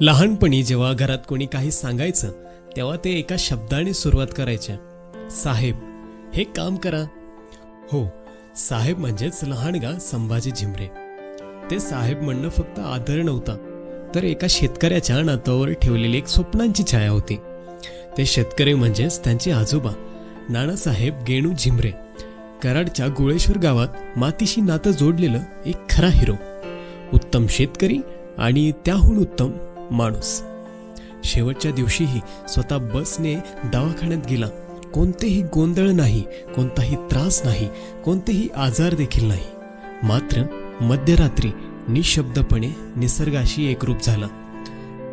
लहानपणी जेव्हा घरात कोणी काही सांगायचं तेव्हा ते एका शब्दाने सुरुवात करायचे. साहेब हे काम करा. हो साहेब म्हणजेच लहानगा संभाजी झिमरे. ते साहेब म्हणणं फक्त आदर नव्हता तर एका शेतकऱ्याच्या नातावर ठेवलेली एक स्वप्नांची छाया होती. ते शेतकरी म्हणजेच त्यांचे आजोबा नानासाहेब गेणू झिमरे. कराडच्या गोळेश्वर गावात मातीशी नातं जोडलेलं एक खरा हिरो. उत्तम शेतकरी आणि त्याहून उत्तम माणूस. शेवटच्या दिवशीही स्वतः बसने दवाखान्यात गेला. कोणतेही गोंधळ नाही कोणताही त्रास नाही कोणतेही आजार देखील नाही. मात्र मध्यरात्री निशब्दपणे निसर्गाशी एकरूप झाला.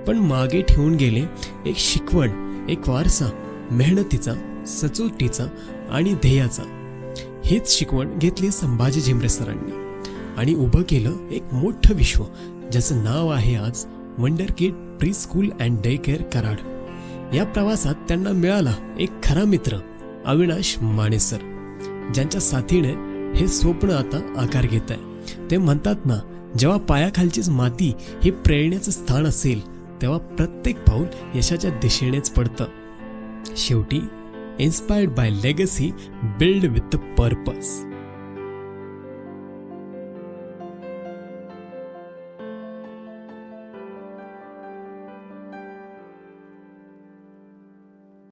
पण मागे ठेवून गेले एक शिकवण एक वारसा मेहनतीचा सचोटीचा आणि ध्येयाचा. हेच शिकवण घेतली संभाजी झिमरे सरांनी. आणि उभं केलं एक मोठं विश्व ज्याचं नाव आहे आज wonder kid pre school and day care Karad. या प्रवासात त्यांना मिळाला एक खरा मित्र अविनाश मानेसर ज्यांच्या साथीने हे स्वप्न आता आकार घेत आहे. ते म्हणतात ना जेव्हा पायाखालचीच माती हे प्रेरणेचं स्थान असेल तेव्हा प्रत्येक पाऊल यशाच्या दिशेनेच पडतं. शेवटी inspired by legacy build with the purpose